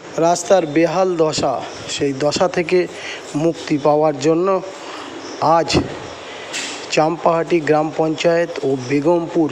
রাস্তার বেহাল দশা, সেই দশা থেকে মুক্তি পাওয়ার জন্য আজ চাম্পাহাটি গ্রাম পঞ্চায়েত ও বেগমপুর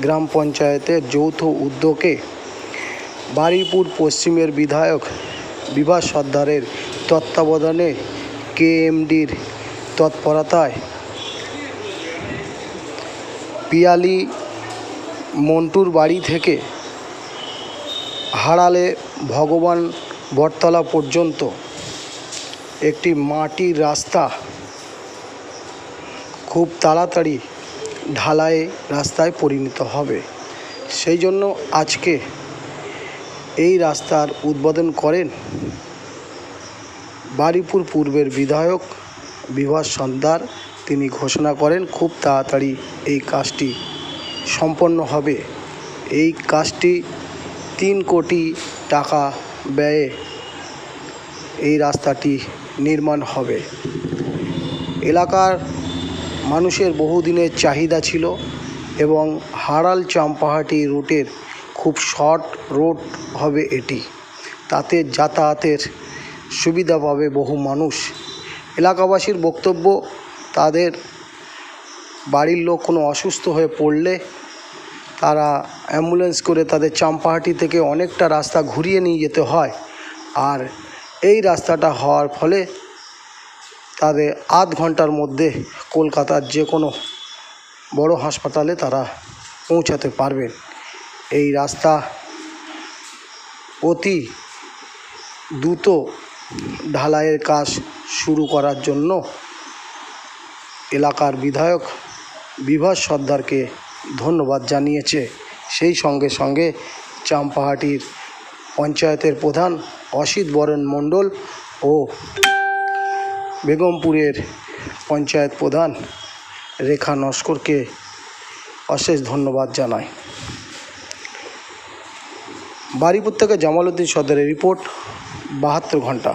গ্রাম পঞ্চায়েতের যৌথ উদ্যোগে বারুইপুর পশ্চিমের বিধায়ক বিভাস সর্দারের তত্ত্বাবধানে কেএমডির তৎপরতায় পিয়ালি মন্টুর বাড়ি থেকে হারালে ভগবান বটতলা পর্যন্ত একটি মাটির রাস্তা খুব তাড়াতাড়ি ঢালাই রাস্তায় পরিণত হবে। সেই জন্য আজকে এই রাস্তার উদ্বোধন করেন বারুইপুর পূর্বের বিধায়ক বিভাস সর্দার। তিনি ঘোষণা করেন, খুব তাড়াতাড়ি এই কাজটি সম্পন্ন হবে। এই কাজটি তিন কোটি টাকা ব্যয়ে এই রাস্তাটি নির্মাণ হবে। এলাকার মানুষের বহুদিনের চাহিদা ছিল এবং হারাল চাম্পাহাটি রুটের খুব শর্ট রোড হবে এটি। তাতে যাতায়াতের সুবিধা পাবে বহু মানুষ। এলাকাবাসীর বক্তব্য, তাদের বাড়ির লোক কোনো অসুস্থ হয়ে পড়লে তারা অ্যাম্বুলেন্স করে তাদের চাম্পাহাটি থেকে অনেকটা রাস্তা ঘুরিয়ে নিয়ে যেতে হয়। আর এই রাস্তাটা হওয়ার ফলে তাদের আধ ঘণ্টার মধ্যে কলকাতার যে কোনো বড় হাসপাতালে তারা পৌঁছাতে পারবেন। এই রাস্তা অতি দ্রুত ঢালাইয়ের কাজ শুরু করার জন্য এলাকার বিধায়ক বিভাস সর্দারকে ধন্যবাদ জানিয়েছে। সেই সঙ্গে সঙ্গে চাম্পাহাটির পঞ্চায়েতের প্রধান অসিত বরণ মণ্ডল ও বেগমপুরের পঞ্চায়েত প্রধান রেখা নস্করকে অশেষ ধন্যবাদ জানায়। বারুইপুর থেকে জামালউদ্দিন সদরের রিপোর্ট, বাহাত্তর ঘণ্টা।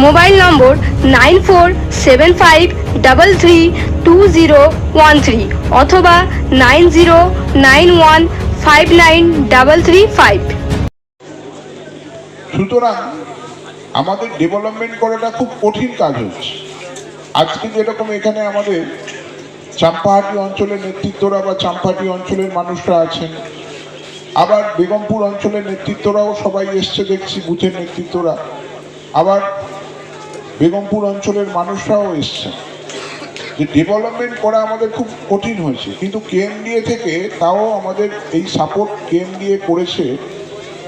Mobile number nine four seven five double three two zero one three অথবা nine zero nine one five nine double three five. সুতরাং আমাদের ডেভেলপমেন্ট করাটা খুব কঠিন কাজ হচ্ছে। আজকে যেরকম এখানে আমাদের চাম্পাহাটি অঞ্চলের নেতৃত্বরা বা চাম্পাহাটি অঞ্চলের মানুষরা আছেন, আবার বেগমপুর অঞ্চলের নেতৃত্বরাও সবাই এসছে দেখছি, বুথের নেতৃত্বরা। আবার বেগমপুর অঞ্চলের মানুষরাও এসছেন। যে ডেভেলপমেন্ট করা আমাদের খুব কঠিন হয়েছে। কিন্তু কেএমডিএ থেকে তাও আমাদের এই সাপোর্ট কেএমডিএ করেছে।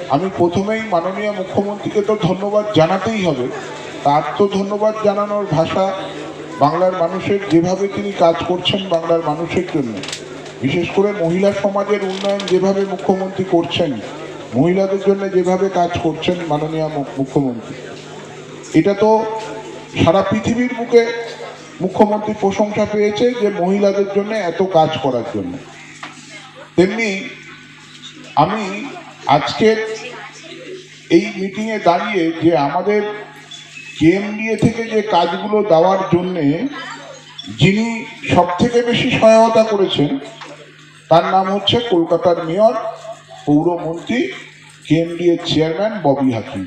আমি প্রথমেই মাননীয় মুখ্যমন্ত্রীকে তো ধন্যবাদ জানাতেই হবে। তার তো ধন্যবাদ জানানোর ভাষা বাংলার মানুষের যেভাবে তিনি কাজ করছেন বাংলার মানুষের জন্য। বিশেষ করে মহিলা সমাজের উন্নয়ন যেভাবে মুখ্যমন্ত্রী করছেন, মহিলাদের জন্য যেভাবে কাজ করছেন মাননীয় মুখ্যমন্ত্রী। এটা তো সারা পৃথিবীর বুকে মুখ্যমন্ত্রী প্রশংসা পেয়েছে যে মহিলাদের জন্য এত কাজ করার জন্য। তেমনি আমি আজকের এই মিটিংয়ে দাঁড়িয়ে যে আমাদের কেএমডিএ থেকে যে কাজগুলো দেওয়ার জন্যে যিনি সব থেকে বেশি সহায়তা করেছেন, তার নাম হচ্ছে কলকাতার মেয়র, পৌরমন্ত্রী, কেএমডিএ চেয়ারম্যান ববি হাকিম।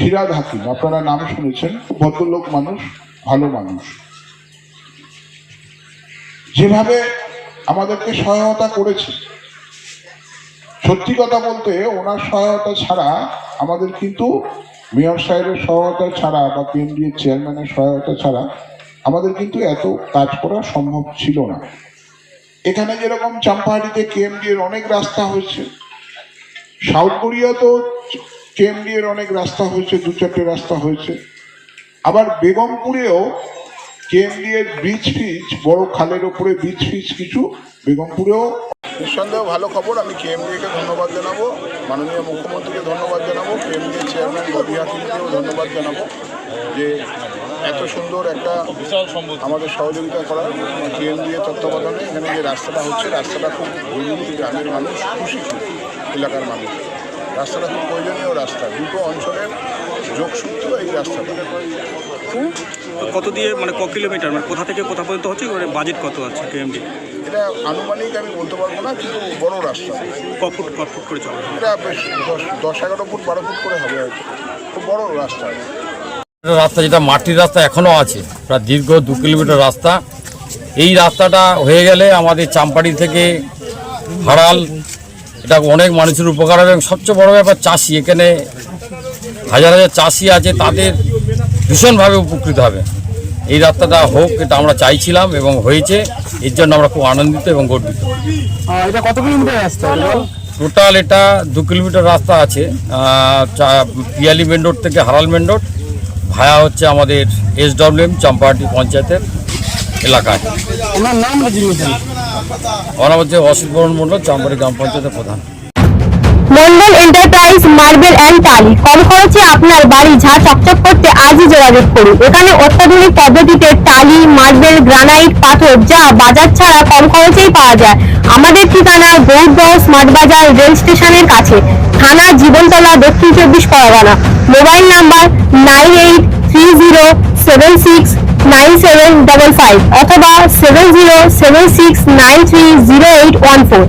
ফিরাদ হাকিম আপনারা নাম শুনেছেন, ভদ্রলোক মানুষ, ভালো মানুষ। যেভাবে আমাদেরকে সহায়তা করেছে, সত্যি কথা বলতে ওনার সহায়তা ছাড়া আমাদের কিন্তু মেয়র সাহেবের সহায়তা ছাড়া বা কেন্দ্রীয় চেয়ারম্যানের সহায়তা ছাড়া আমাদের কিন্তু এত কাজ করা সম্ভব ছিল না। এখানে যেরকম চাম্পাহাটিতে কেএমডি এর অনেক রাস্তা হয়েছে, সাউথ কোরিয়াতেও কেএমডি এর অনেক রাস্তা হয়েছে, দু চারটে রাস্তা হয়েছে। আবার বেগমপুরেও কেএমডি এর ব্রিজ ফিজ বড় খালের ওপরে ব্রিজ ফিজ কিছু বেগমপুরেও। নিঃসন্দেহ ভালো খবর, আমি কেএমডিএকে ধন্যবাদ জানাব, মাননীয় মুখ্যমন্ত্রীকে ধন্যবাদ জানাব কেএমডিএ চেয়ারম্যান ববি হাকিমকেও ধন্যবাদ জানাব যে এত সুন্দর একটা আমাদের সহযোগিতা করার কেএমডিএ তত্ত্বাবধানে এখানে যে রাস্তাটা হচ্ছে, রাস্তাটা খুব গ্রামের মানুষ খুশি, এলাকার মানুষ। রাস্তাটা খুব প্রয়োজনীয় রাস্তা। দুটো অঞ্চলের যোগসূত্র এই রাস্তাটা। কত দিয়ে মানে ক কিলোমিটার? মানে কোথা থেকে কোথা পর্যন্ত হচ্ছে মানে বাজেট কত আছে কেএমডি এটা আনুমানিক আমি বলতে পারব না কিন্তু বড় রাস্তা। ক ফুট ক ফুট করে চলে। এটা বেশ দশ দশ এগারো ফুট বারো ফুট করে হবে হয়তো। খুব বড় রাস্তা। রাস্তা যেটা মাটির রাস্তা এখনও আছে প্রায় দীর্ঘ দু কিলোমিটার রাস্তা। এই রাস্তাটা হয়ে গেলে আমাদের চাম্পাড়ি থেকে হারাল এটা অনেক মানুষের উপকার হবে এবং সবচেয়ে বড় ব্যাপার চাষি এখানে হাজার হাজার চাষি আছে তাদের ভীষণভাবে উপকৃত হবে। এই রাস্তাটা হোক এটা আমরা চাইছিলাম এবং হয়েছে এর জন্য আমরা খুব আনন্দিত এবং গর্বিত। এটা কত কিলোমিটার রাস্তা? টোটাল এটা দু কিলোমিটার রাস্তা আছে পিয়ালি মেন রোড থেকে হারাল মেন রোড ভায়া হচ্ছে আমাদের এস ডব্লিউএম চাম্পাহাটি পঞ্চায়েতের এলাকায়। নাম প্রধান। মন্ডল এন্টারপ্রাইজ মার্বেল অ্যান্ড টালি কম খরচে আপনার বাড়ি ঝা চকচক করতে আজই যোগাযোগ করুন। এখানে অত্যাধুনিক পদ্ধতিতে টালি মার্বেল গ্রানাইট পাথর যা বাজার ছাড়া কম খরচেই পাওয়া যায়। আমাদের ঠিকানা গৌরদহ স্মার্ট বাজার রেল স্টেশনের কাছে। থানা জীবনতলা, দক্ষিণ চব্বিশ Pargana. Mobile number nine eight three zero seven six nine seven double five অথবা seven zero seven six nine three zero eight one four.